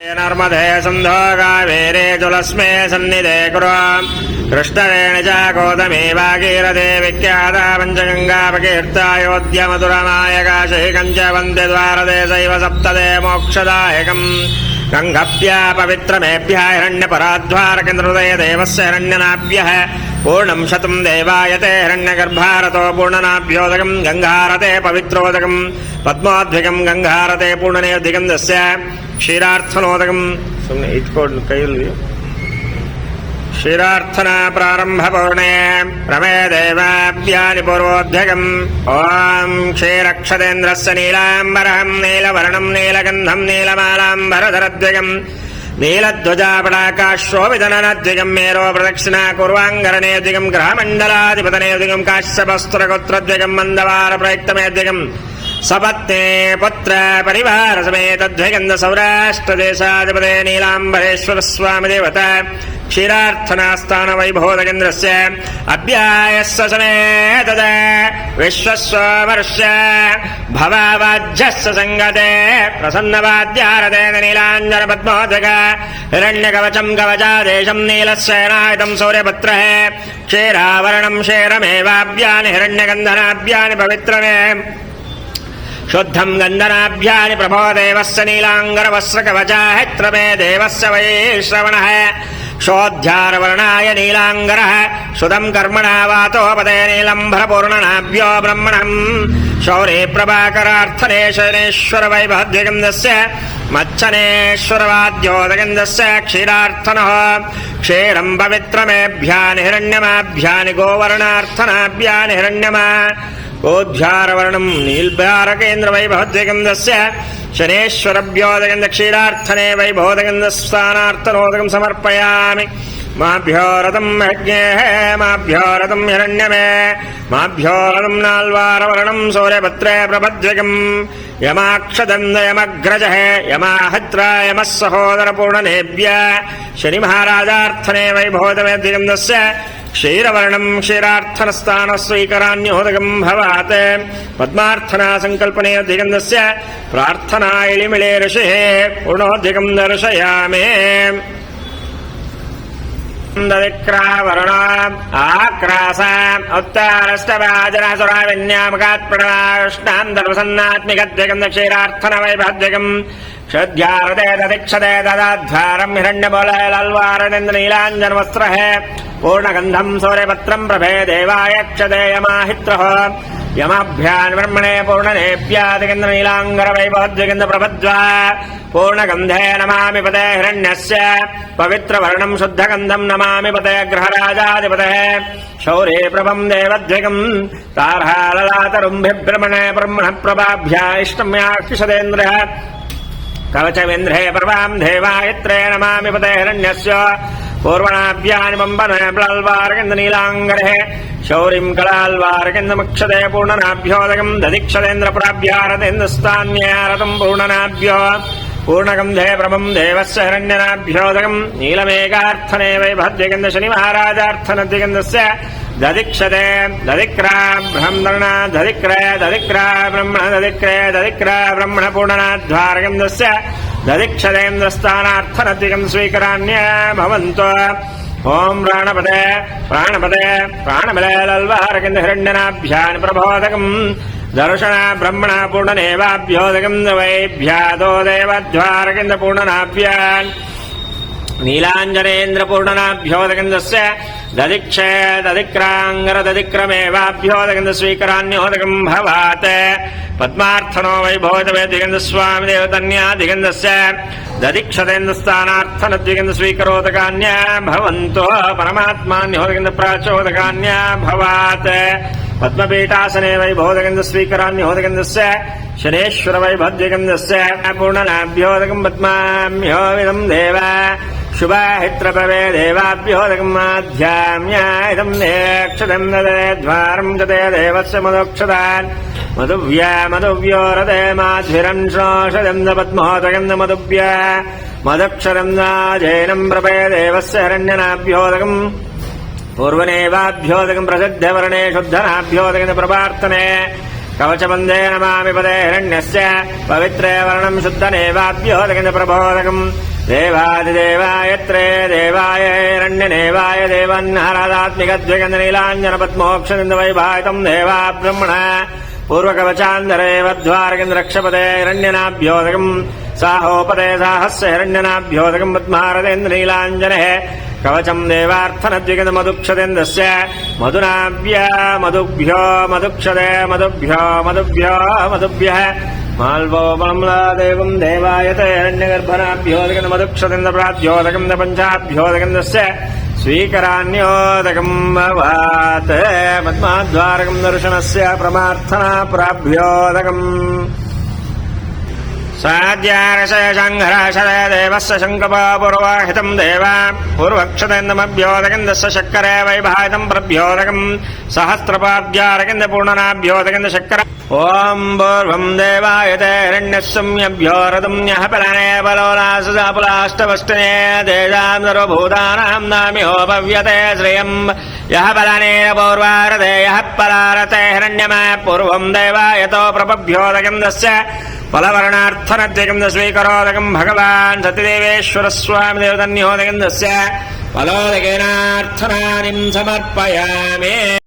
नर्मदे सन्धो कावेरे तुलस्मे सन्निधे कुरु कृष्णवेणि च गौतमी वागीरथे विख्याता पञ्चगङ्गापकीर्तायोध्यमधुरमायकाशैकम् च वन्दे द्वारदेशैव सप्तदे मोक्षदायकम् గంగభ్యా పవిత్రమేభ్య హిరణ్యపరాధ్వారకేంద్రృదయ దేవస్య హిరణ్యనాభ్య పూర్ణం శతం దేవాయతే హిరణ్యగర్భారతో పూర్ణనాభ్యోదకం గంగారతే పవిత్రోదకం పద్మాద్వికం గంగారతే పూర్ణనేదిగం దస్య క్షీరార్థనోదకం ఇట్కోళ్ళు కైలు క్షీరార్థనా ప్రారంభపూర్ణే రమే దేవాభ్యాని పూర్వోధ్యగం ఓం క్షీరక్షతేంద్రస్య నీలాంబరహం నీలవర్ణం నీలగంధం నీలమాలాంబరధరద్విగం నీలధ్వజాపడాకాశోభిధననద్విగం మేరో ప్రదక్షిణా కుర్వాంగరణేద్విగం గ్రహమండలాధిపతనేద్విగం కాశ్యపస్త్రగోత్రద్విగం మందవార ప్రయుక్తమేద్విగం सपत्ने पुत्र परिवार समेत द्विगंध सौराष्ट्र देशाधिपते नीलांबरेश्वर स्वामी देवता क्षीरार्थनास्थान वैभोधकेन्द्र से अभ्यायसने तद विश्वस्वमर्ष भवावाध्यस्स संगते प्रसन्नवाद्यारते नीलाञ्जन पद्मोदक हिरण्यकवचम् कवचादेशम् नीलस्येनायतम् सौर्यपत्रः। क्षीरावरणम् क्षेरमेवाभ्यानि हिरण्यगन्धनाभ्यानि पवित्रने शुद्धम् गन्धनाभ्यानि प्रभो देवस्य नीलाङ्गरवस्त्रकवचाहित्रमे देवस्य वै श्रवणः शोद्ध्यारवर्णाय नीलाङ्गरः सुदम् कर्मणा वातोपदे नीलम्भरपूर्णनाभ्यो ब्रह्मणम् शौरे प्रभाकरार्थने शनेश्वर वैभद्यगन्धस्य मच्छनेश्वरवाद्योदगन्धस्य क्षीरार्थनः क्षीरम् पवित्रमेभ्यानि हिरण्यमाभ्यानि गोवर्णार्थनाभ्यानि हिरण्यमा ఓధ్యారవర్ణం నీల్భారకేంద్ర వైభవద్విగంధస్య శనేశ్వరభ్యోదగంధ క్షీరార్థనే వైభోదగంధస్థానార్థనోదకం సమర్పయామి. మాభ్యోరథం యజ్ఞే మాభ్యోరథం హిరణ్యమే మాభ్యోరథం నాల్వారవర్ణం సూర్యపత్రే ప్రభద్విగం యమాక్షదందయమగ్రజ యమాహత్ర యమः సహోదర పూర్ణనేభ్య శని మహారాజార్థనే వైభోదమేద్విగంధస్య క్షీరవర్ణం క్షీరార్థనస్థానస్వీకరాన్యోదకం భవాత్. పద్మార్థనా సంకల్పనే దిగంధస్య ప్రార్థనా ఇళిమిళే ఋషి పూర్ణోద్ధికం దర్శయామే. దవిక్రావరుణ ఆక్రాస ఉత్తారష్టవాజనసురావిన్యామకాత్ప్రణాష్టాంతర్వసన్నాత్మికద్విగం క్షీరార్థన వైభద్విగం క్షుద్ధ్యారదే దదిక్షదే దదాధ్వారం హిరణ్యబోలల్వారనింద నీలాంజన పూర్ణగంధం సౌర్యపత్రం ప్రభే దేవాయ క్షదేయమాహిత్ర యమాభ్యాన్ బ్రహ్మణే పూర్ణనేభ్యాదిగంధ నీలాంగర వైభవద్విగంధ ప్రభద్వా పూర్ణగంధే నమామి పదే హిరణ్యస్య పవిత్రవర్ణం శుద్ధగంధం నమామి పదే గ్రహరాజాధిపతే శౌరే ప్రభం దేవద్విగం తార్హాలలాతరుంభిభ్రమణే బ్రహ్మణ ప్రభాభ్యాయిష్టమ్యాక్షిషదేంద్ర కవచమింద్రే పర్వాం దేవాయత్రే నమామి పదే హిరణ్యస్య పూర్వణాభ్యాని నీలాంగరే శౌరిం కళాల్వారకిందమక్షదే పూర్ణనాభ్యోదకం దదిక్షదేంద్ర ప్రాభ్యారతేంద్రస్థాన్యారతం పూర్ణనాభ్యో పూర్ణగంధే ప్రభం దేవస్ హిరణ్యనాభ్యోదకం నీలమేకార్థనే వైభద్యగంధ శని మహారాజార్థనద్యగంధస్య దదిక్షతే దదిక్రా బ్రహ్మణ దదిక్రయ దదిక్రా బ్రహ్మణ దదిక్రయ దదిక్రా బ్రహ్మణ పూర్ణనాధ్వారగంధస్య దదిక్షదేంద్రస్థానార్థనద్వికం స్వీకరాణ్య భవంతో ఓం ప్రాణపదే ప్రాణపదే ప్రాణబలే ప్రాణబలేలల్వారకింద హిరణ్యనాభ్యాని ప్రబోధకం దర్శన బ్రహ్మణ పూర్ణనేవాభ్యోదకం వైభ్యాదో దేవద్వారకింద పూర్ణనాభ్యాన్ నీలాంజనేంద్ర పూర్ణనాభ్యోదకందస్య దదిక్షే దదిక్రాంగర దదిక్రమేవాభ్యోదకంద స్వీకరాన్యోదకం భవాత్ పద్మార్థనో వైభవతమే దిగంధ స్వామి దేవతన్యా దిగంధస్య దదిక్షతేంద్రస్థానార్థన ద్విగంధ స్వీకరోదకాన్యా భవంతో పరమాత్మాన్యోదకంద ప్రాచోదకాన్యా భవాత్. పద్మపీఠాసనే వైభోదగంధ స్వీకరాన్యోదగంధస్య శనేశ్వర వైభద్యగంధస్య పూర్ణనాభ్యోదకం పద్మాభ్యోవిదం దేవ. ശുഭാഹിത്രപവേ ദേവാഭ്യോദകമാധ്യാമ്യായതം നേക്ഷതം നദേ ദ്വാരം ഗതേ ദേവസ്യ മധുക്ഷതാൻ മധുവ്യ മധുവ്യോരതേ മാധ്വിരം ശോഷതം ന പത്മോദകം ന മധുവ്യ മധുക്ഷരം നാജേനം പ്രപേ ദേവസ്യ ഹരണ്യനാഭ്യോദകം പൂർവനേവാഭ്യോദകം പ്രസിദ്ധവർണേ ശുദ്ധനാഭ്യോദകം പ്രപാർത്തനേ കവചബന്ധേ നമാമി പദേ ഹിരണ്യസ്യ പവിത്രേ വർണം ശുദ്ധനേവാഭ്യോദകം പ്രബോധകം देवाय हिरण्यदेवाय देवन्नहरादात्मिकद्विगन्धनीलाञ्जनपद्मोक्षनिन्दवैभायतम् देवा ब्रह्मण पूर्वकवचान्दरे वध्वारकेन्द्रक्षपदे हिरण्यनाभ्योदकम् साहोपदे साहस्य हिरण्यनाभ्योदकम् पद्मारतेन्द्रनीलाञ्जनेः कवचम् देवार्थनद्विगतमधुक्षतेन्द्रस्य मधुनाभ्य मधुभ्यो मधुक्षते मधुभ्यो मधुभ्यो मधुभ्यः माल्वोपम्लादेवम् देवायते हिरण्यगर्भनाभ्योदकम् मधुक्षतेन्द्रप्राभ्योदकम् पञ्चाभ्योदकन्दस्य स्वीकरान्योदकम् भवात् पद्माद्वारकम् दर्शनस्य प्रमार्थना प्राभ्योदकम् साद्यारशयशङ्घराशय देवस्य शङ्कपापूर्वाहितम् देव पूर्वक्षतेन्दमभ्योदकन्दस्य शक्करे वैभाहितम् प्रभ्योदकम् सहस्रपाद्यारकिन्द पूर्णनाभ्योदकन्द शक्कर ॐ पूर्वम् देवायते हिरण्यस्सम्यभ्योरदम् न्यः पलने बलोलासुजापुलाष्टवष्टने तेषाम् सर्वभूतानाम् नाम्योपव्यते श्रियम् यः बलनेन पूर्वारते यः पलारते हिरण्यमः पूर्वम् देवायतो प्रपभ्योदकन्दस्य फलवर्णार्थनद्यकम् स्वीकरोदकम् भगवान् सत्यदेवेश्वरस्वामि देवतन्योदकन्दस्य फलोदकेनार्थनानिम् समर्पयामि